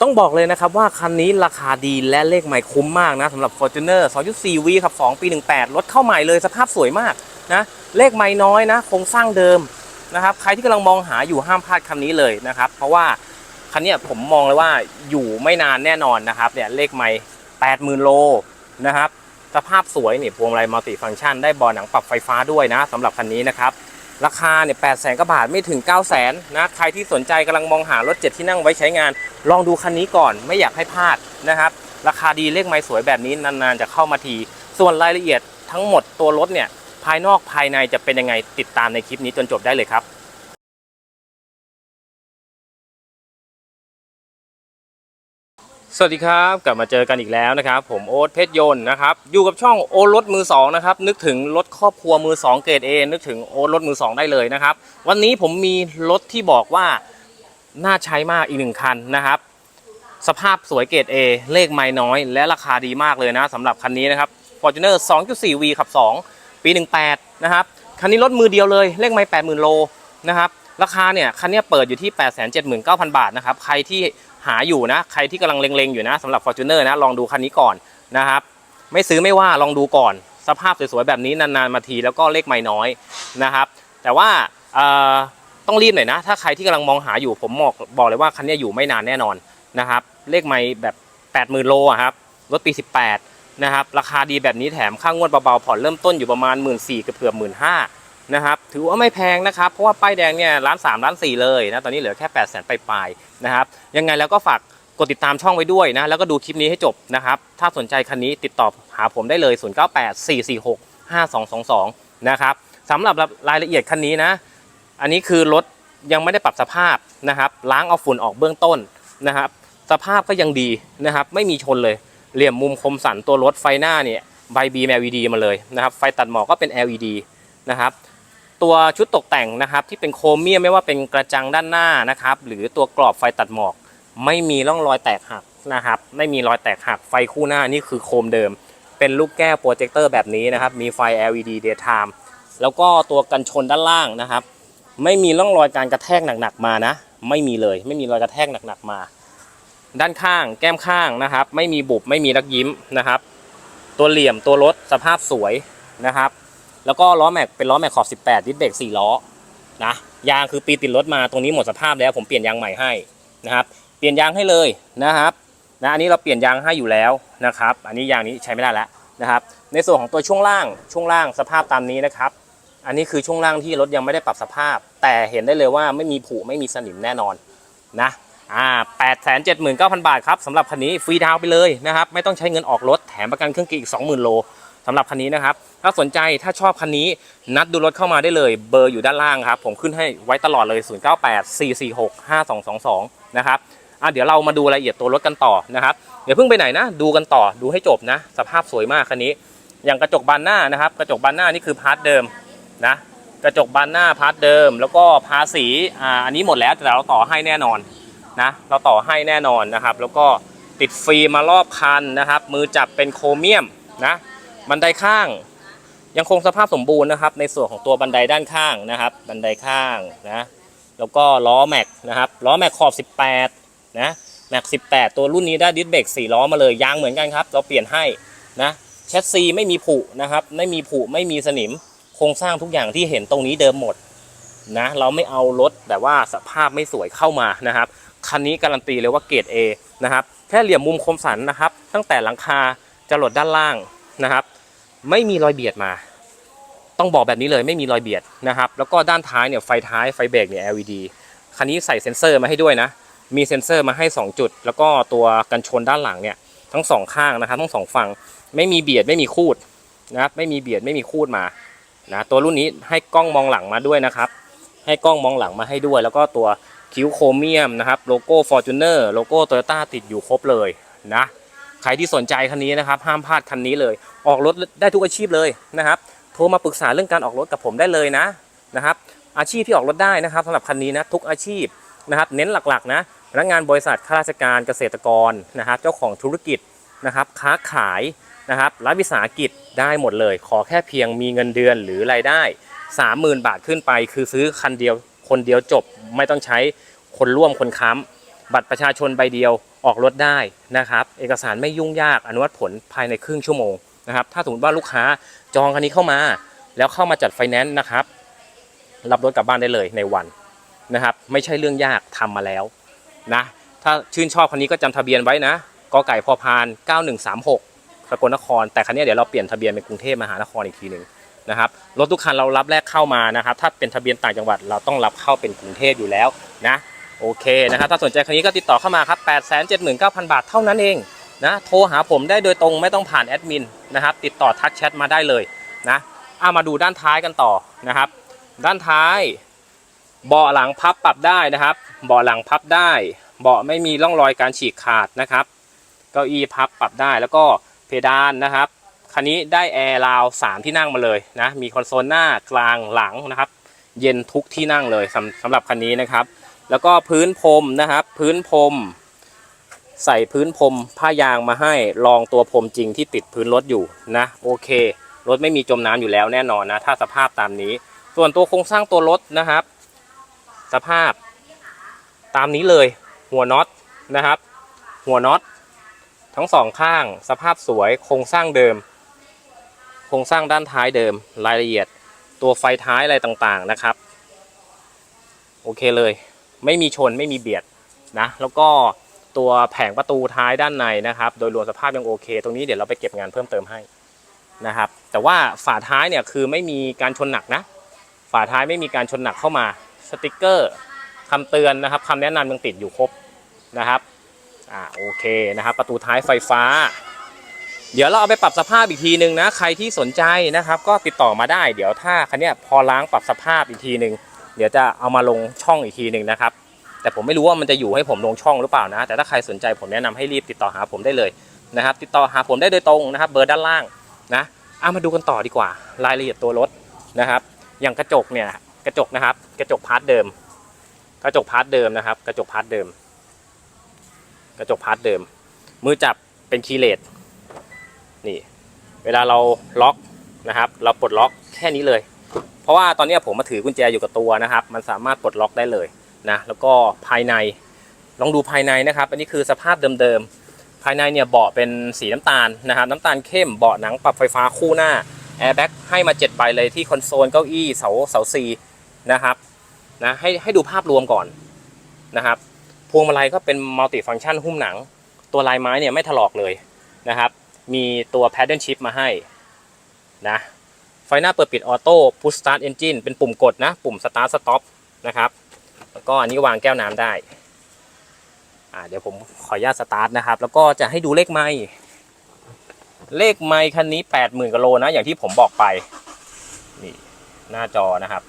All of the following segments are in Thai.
ต้องบอกเลยนะครับว่าคันนี้ราคาดีและเลขใหม่คุ้มมากนะสำหรับ Fortuner 2.4 V ครับ 2 ปี 18 รถเข้าใหม่เลยสภาพสวยมากนะเลขใหม่น้อยนะโครงสร้างเดิมนะครับใครที่กำลังมองหาอยู่ห้ามพลาดคันนี้เลยนะครับเพราะว่าคันนี้ผมมองเลยว่าอยู่ไม่นานแน่นอนนะครับเนี่ยเลขใหม่ 80,000 โลนะครับสภาพสวยนี่พวงมาลัยมัลติฟังก์ชันได้บอหนังปรับไฟฟ้าด้วยนะสำหรับคันนี้นะครับ ราคาเนี่ยแปดแสนกว่าบาทไม่ถึง 9 0 0แสนนะใครที่สนใจกำลังมองหารถเจ็ดที่นั่งไว้ใช้งาน ลองดูคันนี้ก่อนไม่อยากให้พลาดนะครับ ราคาดีเลขไม้สวยแบบนี้นานๆจะเข้ามาที ส่วนรายละเอียดทั้งหมดตัวรถเนี่ยภายนอกภายในจะเป็นยังไงติดตามในคลิปนี้จนจบได้เลยครับ สวัสดีครับกลับมาเจอกันอีกแล้วนะครับผมโอ๊ตเพชรยนต์นะครับอยู่กับช่องโอ๊ตรถมือสองนะครับนึกถึงรถครอบครัวมือสองเกรดเอนึกถึงโอ๊ตรถมือสองได้เลยนะครับวันนี้ผมมีรถที่บอกว่าน่าใช้มากอีกหนึ่งคันนะครับสภาพสวยเกรด A เลขไม่น้อย และราคาดีมากเลยนะสำหรับคันนี้นะครับ Fortuner 2.4V ขับ 2 ปี 18 นะครับคันนี้รถมือเดียวเลยเลขไม่80,000โลนะครับราคาเนี่ยคันนี้เปิดอยู่ที่ 879,000 บาทนะครับใครที่ หาอยู่นะ ใครที่กำลังเล็งๆอยู่นะสำหรับ Fortuner นะลองดูคันนี้ก่อนนะครับ ไม่ซื้อไม่ว่าลองดูก่อน สภาพสวยๆแบบนี้นานๆมาทีแล้วก็เลขไม่น้อยนะครับ แต่ว่าต้องรีบหน่อยนะ ถ้าใครที่กำลังมองหาอยู่ผมบอกบอกเลยว่าคันนี้อยู่ไม่นานแน่นอนนะครับ เลขไม่แบบ 80,000 โลครับรถปี 18 นะครับ ราคาดีแบบนี้แถมค่างวดเบาๆผ่อนเริ่มต้นอยู่ประมาณ 1 4ื่นกับเกือบหมื่นห้า นะครับถือว่าไม่แพงนะครับเพราะว่าป้ายแดงเนี่ยล้านสามล้านสี่เลยนะตอนนี้เหลือแค่8 0 0 0 0 0ปลายๆนะครับยังไงแล้วก็ฝากกดติดตามช่องไว้ด้วยนะแล้วก็ดูคลิปนี้ให้จบนะครับถ้าสนใจคันนี้ติดต่อหาผมได้เลย 098446 5222 นะครับสำหรับรายละเอียดคันนี้นะ อันนี้คือรถยังไม่ได้ปรับสภาพนะครับล้างเอาฝุ่นออกเบื้องต้นนะครับสภาพก็ยังดีนะครับไม่มีชนเลยเหลี่ยมมุมคมสันตัวรถไฟหน้าเนี่ยใบบีม LED มาเลยนะครับไฟตัดหมอกก็เป็น LED นะครับ ตัวชุดตกแต่งนะครับ ที่เป็นโครเมียมไม่ว่าเป็นกระจังด้านหน้านะครับ หรือตัวกรอบไฟตัดหมอก ไม่มีร่องรอยแตกหักนะครับ ไม่มีรอยแตกหักไฟคู่หน้านี่คือโคมเดิม เป็นลูกแก้วโปรเจคเตอร์แบบนี้นะครับ มีไฟ LED daytime แล้วก็ตัวกันชนด้านล่างนะครับ ไม่มีร่องรอยการกระแทกหนักๆมานะ ไม่มีเลย ไม่มีรอยกระแทกหนักๆมา ด้านข้าง แก้มข้างนะครับ ไม่มีบุบไม่มีรักยิ้มนะครับ ตัวเหลี่ยมตัวรถสภาพสวยนะครับ แล้วก็ล้อแม็กเป็นล้อแม็กขอบ 18 ดิสเบรก4ล้อนะยางคือปีติดรถมาตรงนี้หมดสภาพแล้วผมเปลี่ยนยางใหม่ให้นะครับ เปลี่ยนยางให้เลยนะครับนะอันนี้เราเปลี่ยนยางให้อยู่แล้วนะครับ อันนี้ยางนี้ใช้ไม่ได้แล้วนะครับ ในส่วนของตัวช่วงล่างช่วงล่างสภาพตามนี้นะครับ อันนี้คือช่วงล่างที่รถยังไม่ได้ปรับสภาพ แต่เห็นได้เลยว่าไม่มีผุไม่มีสนิมแน่นอนนะอ่าแปดแสนเจ็ดหมื่นเก้าพันบาทครับสำหรับคันนี้ฟรีดาวน์ไปเลยนะครับ ไม่ต้องใช้เงินออกรถแถมประกันเครื่องกีร์อีก20,000โล สำหรับคันนี้นะครับ ถ้าสนใจถ้าชอบคันนี้นัดดูรถเข้ามาได้เลย เบอร์อยู่ด้านล่างครับ ผมขึ้นให้ไว้ตลอดเลย 0984465222 นะครับอะเดี๋ยวเรามาดูรายละเอียดตัวรถกันต่อนะครับเดี๋ยวเพิ่งไปไหนนะ ดูกันต่อดูให้จบนะ สภาพสวยมากคันนี้ อย่างกระจกบานหน้านะครับ กระจกบานหน้านี่คือพาร์ทเดิมนะกระจกบานหน้าพาร์ทเดิม แล้วก็ภาษีอ่าอันนี้หมดแล้วแต่เราต่อให้แน่นอนนะเราต่อให้แน่นอนนะครับ แล้วก็ติดฟิล์มมารอบคันนะครับ มือจับเป็นโครเมียมนะ บันไดข้าง ยังคงสภาพสมบูรณ์นะครับ ในส่วนของตัวบันไดด้านข้างนะครับ บันไดข้างนะแล้วก็ล้อแม็กนะครับล้อแม็กขอบ 18นะแม็ก18 ตัวรุ่นนี้ได้ดิสเบรก4ล้อมาเลยยางเหมือนกันครับ เราเปลี่ยนให้นะแชสซีไม่มีผุนะครับ ไม่มีผุไม่มีสนิมโครงสร้างทุกอย่างที่เห็นตรงนี้เดิมหมดนะเราไม่เอารถแบบว่าสภาพไม่สวยเข้ามานะครับคันนี้การันตีเลยว่าเกรด A นะครับแค่เหลี่ยมมุมคมสันนะครับ ตั้งแต่หลังคาจะหลดด้านล่างนะครับ ไม่มีรอยเบียดมา ต้องบอกแบบนี้เลยไม่มีรอยเบียดนะครับ แล้วก็ด้านท้ายเนี่ยไฟท้ายไฟเบรกเนี่ย LED คันนี้ใส่เซ็นเซอร์มาให้ด้วยนะ มีเซ็นเซอร์มาให้ 2 จุด แล้วก็ตัวกันชนด้านหลังเนี่ยทั้งสองข้างนะครับทั้งสองฝั่งไม่มีเบียดไม่มีคูดนะครับไม่มีเบียดไม่มีคูดมานะตัวรุ่นนี้ให้กล้องมองหลังมาด้วยนะครับ ให้กล้องมองหลังมาให้ด้วย แล้วก็ตัวคิ้วโครเมียมนะครับโลโก้ Fortuner โลโก้ Toyota ติดอยู่ครบเลยนะ ใครที่สนใจคันนี้นะครับ ห้ามพลาดคันนี้เลย ออกรถได้ทุกอาชีพเลยนะครับ โทรมาปรึกษาเรื่องการออกรถกับผมได้เลยนะนะครับ อาชีพที่ออกรถได้นะครับสำหรับคันนี้นะทุกอาชีพนะครับ เน้นหลักๆนะพนักงานบริษัทข้าราชการเกษตรกรนะครับ เจ้าของธุรกิจนะครับ ค้าขายนะครับรัฐวิสาหกิจได้หมดเลย ขอแค่เพียงมีเงินเดือนหรือรายได้ 30,000 บาทขึ้นไป คือซื้อคันเดียวคนเดียวจบไม่ต้องใช้คนร่วมคนค้ำ บัตรประชาชนใบเดียวออกรถได้นะครับ เอกสารไม่ยุ่งยากอนุมัติผลภายในครึ่งชั่วโมงนะครับ ถ้าสมมติว่าลูกค้าจองคันนี้เข้ามา แล้วเข้ามาจัดไฟแนนซ์นะครับ รับรถกลับบ้านได้เลยในวันนะครับ ไม่ใช่เรื่องยากทำมาแล้วนะถ้าชื่นชอบคันนี้ก็จำทะเบียนไว้นะกไก่พอพาน 9136สกลนคร แต่คันนี้เดี๋ยวเราเปลี่ยนทะเบียนเป็นกรุงเทพมหานครอีกทีหนึ่งนะครับรถทุกคันเรารับแรกเข้ามานะครับ ถ้าเป็นทะเบียนต่างจังหวัดเราต้องรับเข้าเป็นกรุงเทพอยู่แล้วนะ โอเคนะครับถ้าสนใจคันนี้ก็ติดต่อเข้ามาครับ879,000 บาทเท่านั้นเองนะโทรหาผมได้โดยตรงไม่ต้องผ่านแอดมินนะครับติดต่อทักแชทมาได้เลยนะเอามาดูด้านท้ายกันต่อนะครับ ด้านท้ายเบาะหลังพับปรับได้นะครับ เบาะหลังพับได้ เบาะไม่มีร่องรอยการฉีกขาดนะครับ เก้าอี้พับปรับได้แล้วก็เพดานนะครับคันนี้ได้แอร์ราวสามที่นั่งมาเลยนะมีคอนโซลหน้ากลางหลังนะครับ เย็นทุกที่นั่งเลยสำสำหรับคันนี้นะครับ แล้วก็พื้นพรมนะครับ พื้นพรมใส่พื้นพรมผ้ายางมาให้รองตัวพรมจริงที่ติดพื้นรถอยู่นะโอเครถไม่มีจมน้ำอยู่แล้วแน่นอนนะถ้าสภาพตามนี้ ส่วนตัวโครงสร้างตัวรถนะครับ สภาพตามนี้เลย หัวน็อตนะครับ หัวน็อตทั้งสองข้าง สภาพสวยโครงสร้างเดิม โครงสร้างด้านท้ายเดิม รายละเอียด ตัวไฟท้ายอะไรต่างๆนะครับ โอเคเลย ไม่มีชนไม่มีเบียดนะแล้วก็ตัวแผงประตูท้ายด้านในนะครับ โดยรวมสภาพยังโอเค ตรงนี้เดี๋ยวเราไปเก็บงานเพิ่มเติมให้นะครับ แต่ว่าฝาท้ายเนี่ยคือไม่มีการชนหนักนะ ฝาท้ายไม่มีการชนหนักเข้ามาสติกเกอร์คำเตือนนะครับคำแนะนำยังติดอยู่ครบนะครับอ่าโอเคนะครับ ประตูท้ายไฟฟ้า เดี๋ยวเราเอาไปปรับสภาพอีกทีหนึ่งนะ ใครที่สนใจนะครับ ก็ติดต่อมาได้ เดี๋ยวถ้าคันเนี้ยพอล้างปรับสภาพอีกทีหนึ่ง เดี๋ยวจะเอามาลงช่องอีกทีหนึ่งนะครับ แต่ผมไม่รู้ว่ามันจะอยู่ให้ผมลงช่องหรือเปล่านะ แต่ถ้าใครสนใจผมแนะนำให้รีบติดต่อหาผมได้เลยนะครับ ติดต่อหาผมได้โดยตรงนะครับ เบอร์ด้านล่างนะเอามาดูกันต่อดีกว่า รายละเอียดตัวรถนะครับ อย่างกระจกเนี่ยกระจกนะครับ กระจกพาร์ทเดิม กระจกพาร์ทเดิมนะครับ กระจกพาร์ทเดิม กระจกพาร์ทเดิม มือจับเป็นคีย์เลสนี่ เวลาเราล็อกนะครับ เราปลดล็อกแค่นี้เลย เพราะว่าตอนนี้ผมมาถือกุญแจอยู่กับตัวนะครับ มันสามารถปลดล็อกได้เลยนะแล้วก็ภายในลองดูภายในนะครับ อันนี้คือสภาพเดิมๆภายในเนี่ยเบาะเป็นสีน้ำตาลนะครับ น้ำตาลเข้มเบาะหนังปรับไฟฟ้าคู่หน้าแอร์แบ็กให้มา7ใบเลยที่คอนโซลเก้าอี้เสาเสาซีนะครับนะให้ให้ดูภาพรวมก่อนนะครับพวงมาลัยก็เป็นมัลติฟัง c t ชันหุ้มหนัง ตัวลายไม้เนี่ยไม่ถลอกเลยนะครับ มีตัว Paddle Shift มาให้นะ ไฟหน้าเปิดปิดออโต้ Push Start Engine เป็นปุ่มกดนะ ปุ่ม Start Stop นะครับแล้วก็อันนี้วางแก้วน้ำได้อ่าเดี๋ยวผมขออนุญาตสตาร์ทนะครับ แล้วก็จะให้ดูเลขไมล์เลขไมล์คันนี้80,000กิโลนะ อย่างที่ผมบอกไป นี่หน้าจอนะครับ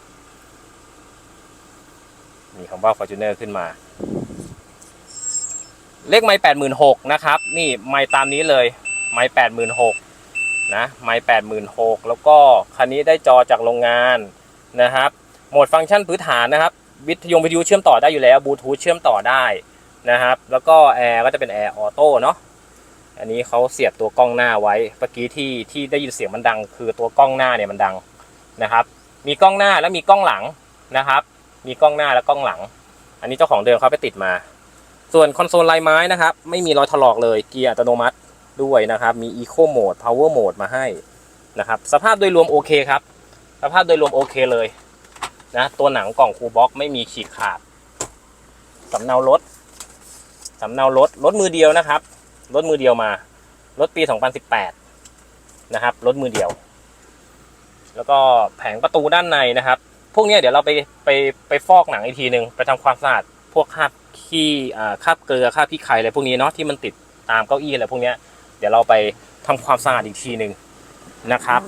มีคำว่า Fortuner ขึ้นมา เลขไม้แปดหมื่นหกนะครับ นี่ไม้ตามนี้เลย ไม้แปดหมื่นหก นะไม้แปดหมื่นหกแล้วก็คันนี้ได้จอจากโรงงานนะครับโหมดฟังก์ชันพื้นฐานนะครับ วิทยุวิทยุเชื่อมต่อได้อยู่แล้วบลูทูธเชื่อมต่อได้นะครับ แล้วก็แอร์ก็จะเป็นแอร์ออโต้เนาะอันนี้เขาเสียบตัวกล้องหน้าไว้เมื่อกี้ที่ที่ได้ยินเสียงมันดัง คือตัวกล้องหน้าเนี่ยมันดังนะครับ มีกล้องหน้าแล้วมีกล้องหลังนะครับ มีกล้องหน้าและกล้องหลัง อันนี้เจ้าของเดิมเขาไปติดมา ส่วนคอนโซลลายไม้นะครับ ไม่มีรอยถลอกเลยเกียร์อัตโนมัติ ด้วยนะครับ มี Eco Mode Power Mode มาให้นะครับ สภาพโดยรวมโอเคครับ สภาพโดยรวมโอเคเลยนะ ตัวหนังกล่องคูลบ็อกไม่มีฉีกขาดสำเนารถสำเนารถรถมือเดียวนะครับ รถมือเดียวมา รถปี 2018 นะครับ รถมือเดียว แล้วก็แผงประตูด้านในนะครับ พวกนี้เดี๋ยวเราไปไปไปฟอกหนังอีกทีหนึ่งไปทำความสะอาดพวกคราบขี้อ่คราบเกลือคราบพิกไข่อะไรพวกนี้เนาะที่มันติดตามเก้าอี้อะไรพวกนี้ เดี๋ยวเราไปทำความสะอาดอีกทีหนึ่งนะครับ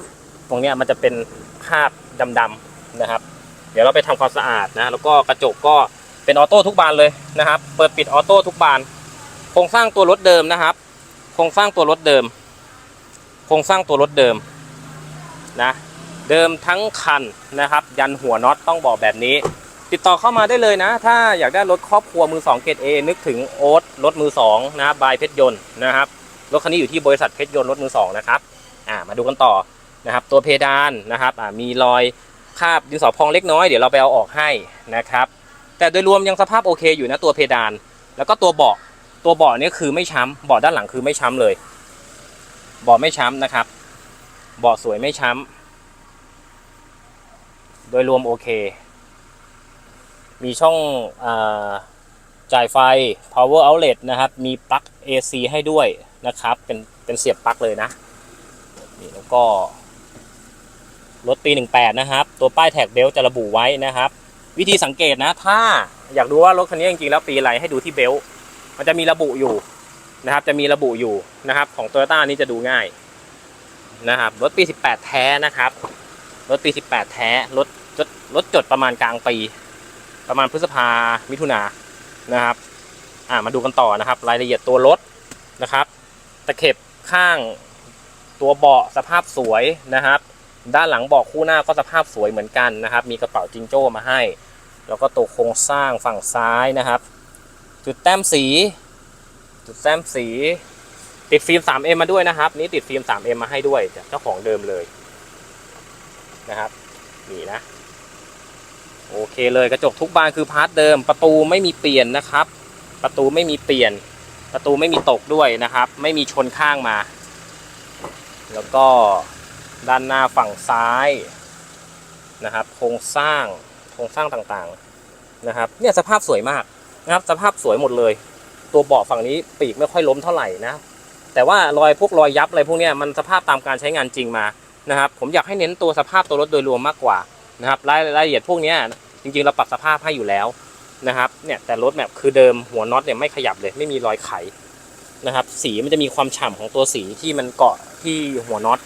ตรงเนี้ยมันจะเป็นคราบดำๆนะครับ เดี๋ยวเราไปทำความสะอาดนะแล้วก็กระจกก็เป็นออโต้ทุกบานเลยนะครับ เปิดปิดออโต้ทุกบาน โครงสร้างตัวรถเดิมนะครับ โครงสร้างตัวรถเดิม โครงสร้างตัวรถเดิมนะเดิมทั้งคันนะครับ ยันหัวน็อตต้องบอกแบบนี้ ติดต่อเข้ามาได้เลยนะ ถ้าอยากได้รถครอบครัวมือ 2 เกรดเอนึกถึงโอ๊ตรถมือ2นะครับบายเพชรยนต์นะครับ รถคันนี้อยู่ที่บริษัทเพชรยนต์รถมือ2นะครับอ่ามาดูกันต่อนะครับ ตัวเพดานนะครับอ่ามีรอยคราบดินสอพองเล็กน้อยเดี๋ยวเราไปเอาออกให้นะครับ แต่โดยรวมยังสภาพโอเคอยู่นะตัวเพดาน แล้วก็ตัวเบาะตัวเบาะนี่คือไม่ช้ำเบาะด้านหลังคือไม่ช้ำเลยเบาะไม่ช้ำนะครับเบาะสวยไม่ช้ำโดยรวมโอเค มีช่องอจ่ายไฟ power outlet นะครับ มีปลั๊ก AC ให้ด้วย นะครับ เป็นเป็นเสียบปลั๊กเลยนะนี่แล้วก็รถปี 18 นะครับ ตัวป้ายแท็กเบลจะระบุไว้นะครับ วิธีสังเกตนะ ถ้าอยากดูว่ารถคันนี้จริงๆแล้วปีอะไรให้ดูที่เบลมันจะมีระบุอยู่นะครับ จะมีระบุอยู่นะครับ ของ t o y ยต้านี้จะดูง่ายนะครับรถปี 18 แท้นะครับรถปี 18 แท้รถรถรถจดประมาณกลางปี ประมาณพฤษภามิถุนานะครับ อ่ามาดูกันต่อนะครับ รายละเอียดตัวรถนะครับ เข็บข้างตัวเบาะสภาพสวยนะครับ ด้านหลังเบาะคู่หน้าก็สภาพสวยเหมือนกันนะครับ มีกระเป๋าจิงโจ้มาให้ แล้วก็ตัวโครงสร้างฝั่งซ้ายนะครับ จุดแต้มสี จุดแต้มสี ติดฟิล์ม 3M มาด้วยนะครับ นี่ติดฟิล์ม 3M มาให้ด้วยเจ้าของเดิมเลยนะครับนี่นะโอเคเลยกระจกทุกบานคือพาร์ทเดิม ประตูไม่มีเปลี่ยนนะครับ ประตูไม่มีเปลี่ยน ประตูไม่มีตกด้วยนะครับ ไม่มีชนข้างมา แล้วก็ด้านหน้าฝั่งซ้ายนะครับ โครงสร้างโครงสร้างต่างๆนะครับ เนี่ยสภาพสวยมากนะครับ สภาพสวยหมดเลย ตัวเบาะฝั่งนี้ปีกไม่ค่อยล้มเท่าไหร่นะแต่ว่ารอยพวกรอยยับอะไรพวกนี้มันสภาพตามการใช้งานจริงมานะครับ ผมอยากให้เน้นตัวสภาพตัวรถโดยรวมมากกว่านะครับรายละเอียดพวกนี้จริงๆเราปรับสภาพให้อยู่แล้ว นะครับเนี่ยแต่รถแบบคือเดิมหัวน็อตเนี่ยไม่ขยับเลย ไม่มีรอยไขนะครับ สีมันจะมีความฉ่ำของตัวสีที่มันเกาะที่หัวน็อต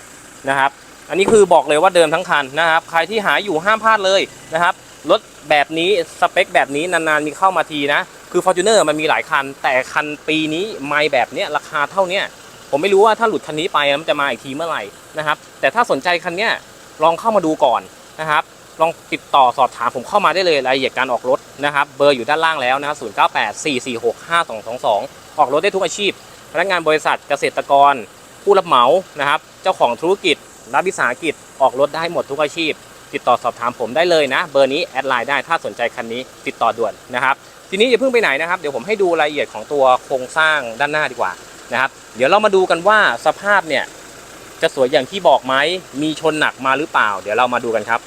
นะครับ อันนี้คือบอกเลยว่าเดิมทั้งคันนะครับ ใครที่หาอยู่ห้ามพลาดเลยนะครับรถแบบนี้สเปคแบบนี้นานๆมีเข้ามาทีนะ คือ Fortuner มันมีหลายคัน แต่คันปีนี้ไม่แบบเนี้ยราคาเท่าเนี้ยผมไม่รู้ว่าถ้าหลุดคันนี้ไปมันจะมาอีกทีเมื่อไหร่นะครับ แต่ถ้าสนใจคันเนี้ยลองเข้ามาดูก่อนนะครับ ลองติดต่อสอบถามผมเข้ามาได้เลยรายละเอียดการออกรถนะครับเบอร์อยู่ด้านล่างแล้วนะครับ098 446 5222องสองสองออกรถได้ทุกอาชีพ พนักงานบริษัทเกษตรกร ผู้รับเหมานะครับ เจ้าของธุรกิจรัฐวิสาหกิจออกรถได้หมดทุกอาชีพ ติดต่อสอบถามผมได้เลยนะ เบอร์นี้แอดไลน์ได้ถ้าสนใจคันนี้ติดต่อด่วนนะครับทีนี้อย่าเพิ่งไปไหนนะครับเดี๋ยวผมให้ดูรายละเอียดของตัวโครงสร้างด้านหน้าดีกว่านะครับ เดี๋ยวเรามาดูกันว่าสภาพเนี่ยจะสวยอย่างที่บอกไหมมีชนหนักมาหรือเปล่า เดี๋ยวเรามาดูกันครับ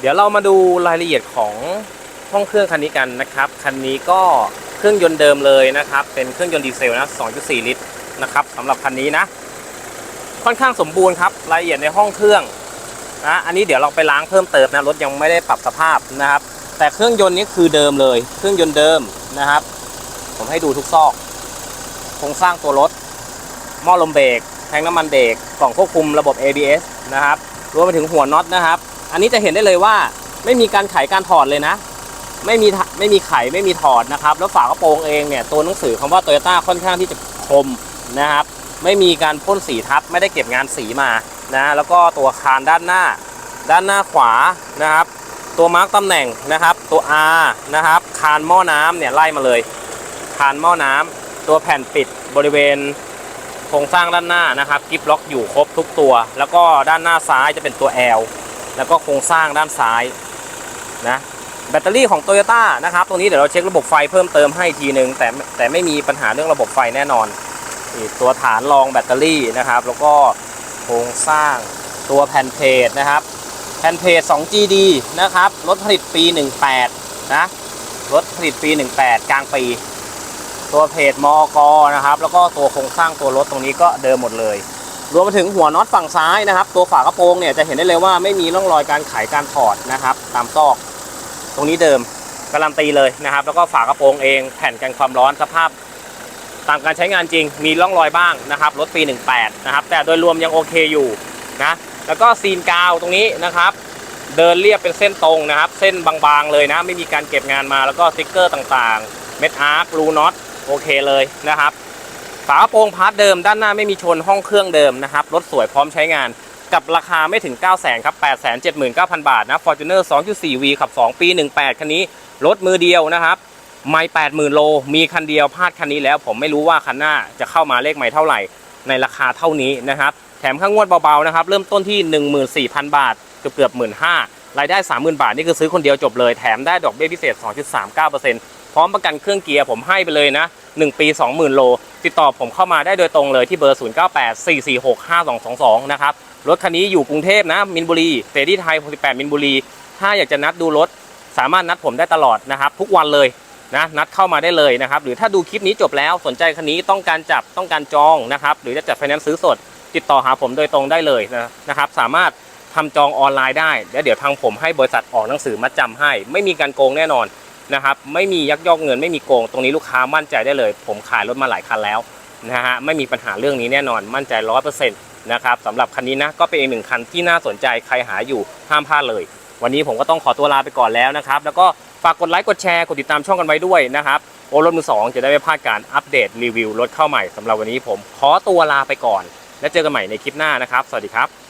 เดี๋ยวเรามาดูรายละเอียดของห้องเครื่องคันนี้กันนะครับ คันนี้ก็เครื่องยนต์เดิมเลยนะครับ เป็นเครื่องยนต์ดีเซลนะ 2.4 ลิตรนะครับสำหรับคันนี้นะ ค่อนข้างสมบูรณ์ครับ รายละเอียดในห้องเครื่องนะ อันนี้เดี๋ยวเราไปล้างเพิ่มเติมนะ รถยังไม่ได้ปรับสภาพนะครับ แต่เครื่องยนต์นี้คือเดิมเลย เครื่องยนต์เดิมนะครับ ผมให้ดูทุกซอก โครงสร้างตัวรถ หม้อลมเบรก แทงน้ำมันเบรก กล่องควบคุมระบบ ABS นะครับ รวมไปถึงหัวน็อตนะครับ อันนี้จะเห็นได้เลยว่าไม่มีการไขการถอดเลยนะ ไม่มีไม่มีไขไม่มีถอดนะครับ แล้วฝากระโปรงเองเนี่ยตัวหนังสือคำว่า Toyota ค่อนข้างที่จะคมนะครับ ไม่มีการพ่นสีทับ ไม่ได้เก็บงานสีมานะแล้วก็ตัวคานด้านหน้า ด้านหน้าขวานะครับ ตัวมาร์กตำแหน่งนะครับ ตัว R นะครับคานหม้อน้ำเนี่ยไล่มาเลย คานหม้อน้ำตัวแผ่นปิดบริเวณโครงสร้างด้านหน้านะครับกิฟล็อกอยู่ครบทุกตัว แล้วก็ด้านหน้าซ้ายจะเป็นตัว L แล้วก็โครงสร้างด้านซ้ายนะแบตเตอรี่ของ Toyota นะครับตรงนี้เดี๋ยวเราเช็คระบบไฟเพิ่มเติมให้อีกทีนึง แต่แต่ไม่มีปัญหาเรื่องระบบไฟแน่นอนตัวฐานรองแบตเตอรี่นะครับ แล้วก็โครงสร้างตัวแผ่นเพจนะครับแผ่นเพจ 2GD นะครับรถผลิตปี 18 นะรถผลิตปี 18 กลางปี ตัวเพจมอกนะครับ แล้วก็ตัวโครงสร้างตัวรถตรงนี้ก็เดิมหมดเลย รวมไปถึงหัวน็อตฝั่งซ้ายนะครับ ตัวฝากระโปรงเนี่ยจะเห็นได้เลยว่าไม่มีร่องรอยการไขการถอดนะครับ ตามซอก ตรงนี้เดิมการันตีเลยนะครับ แล้วก็ฝากระโปรงเองแผ่นกันความร้อนสภาพ ตามการใช้งานจริง มีร่องรอยบ้างนะครับรถปี 18 นะครับ แต่โดยรวมยังโอเคอยู่นะแล้วก็ซีนกาวตรงนี้นะครับ เดินเรียบเป็นเส้นตรงนะครับ เส้นบางๆเลยนะ ไม่มีการเก็บงานมาแล้วก็สติ๊กเกอร์ต่างๆ เม็ดอาร์ครูน็อตโอเคเลยนะครับ ฝากระโปรงพาร์ทเดิมด้านหน้าไม่มีชนห้องเครื่องเดิมนะครับรถสวยพร้อมใช้งานกับราคาไม่ถึง 9 0 0 0 0ครับ 8 7 9 0 0 0 บาทนะ Fortuner 2.4V ขับ 2 ปี 18 คันนี้ รถมือเดียวนะครับ ไม่80,000 โล มีคันเดียวพลาดคันนี้แล้ว ผมไม่รู้ว่าคันหน้าจะเข้ามาเลขไม่เท่าไหร่ ในราคาเท่านี้นะครับ แถมข้างงวดเบาๆนะครับ เริ่มต้นที่ 14,000 บาท เกือบเกือบ15,000รายได้ 30,000 บาท นี่คือซื้อคนเดียวจบเลย แถมได้ดอกเบี้ยพิเศษ 2.39%พร้อมประกันเครื่องเกียร์ผมให้ไปเลยนะ 1 ปี 20,000 โล ติดต่อผมเข้ามาได้โดยตรงเลยที่เบอร์ 0984465222 นะครับ รถคันนี้อยู่กรุงเทพนะ มินบุรีเสรีไทย 68 มินบุรี ถ้าอยากจะนัดดูรถ สามารถนัดผมได้ตลอดนะครับ ทุกวันเลยนะนัดเข้ามาได้เลยนะครับ หรือถ้าดูคลิปนี้จบแล้วสนใจคันนี้ต้องการจับต้องการจองนะครับ หรือจะจัดไฟแนนซ์ซื้อสด ติดต่อหาผมโดยตรงได้เลยนะนะครับ สามารถทำจองออนไลน์ได้แล้วเดี๋ยวทางผมให้บริษัทออกหนังสือมัดจำให้ ไม่มีการโกงแน่นอน นะครับไม่มียักยอกเงินไม่มีโกง ตรงนี้ลูกค้ามั่นใจได้เลย ผมขายรถมาหลายคันแล้วนะฮะไม่มีปัญหาเรื่องนี้แน่นอนมั่นใจร้อยเปอร์เซ็นต์นะครับสำหรับคันนี้นะก็เป็นอีกหนึ่งคันที่น่าสนใจใครหาอยู่ห้ามพลาดเลย วันนี้ผมก็ต้องขอตัวลาไปก่อนแล้วนะครับแล้วก็ฝากกดไลค์กดแชร์กดติดตามช่องกันไว้ด้วยนะครับโอรถมือสองจะได้ไม่พลาดการอัปเดตรีวิวรถเข้าใหม่สำหรับวันนี้ผมขอตัวลาไปก่อน แล้วเจอกันใหม่ในคลิปหน้านะครับ สวัสดีครับ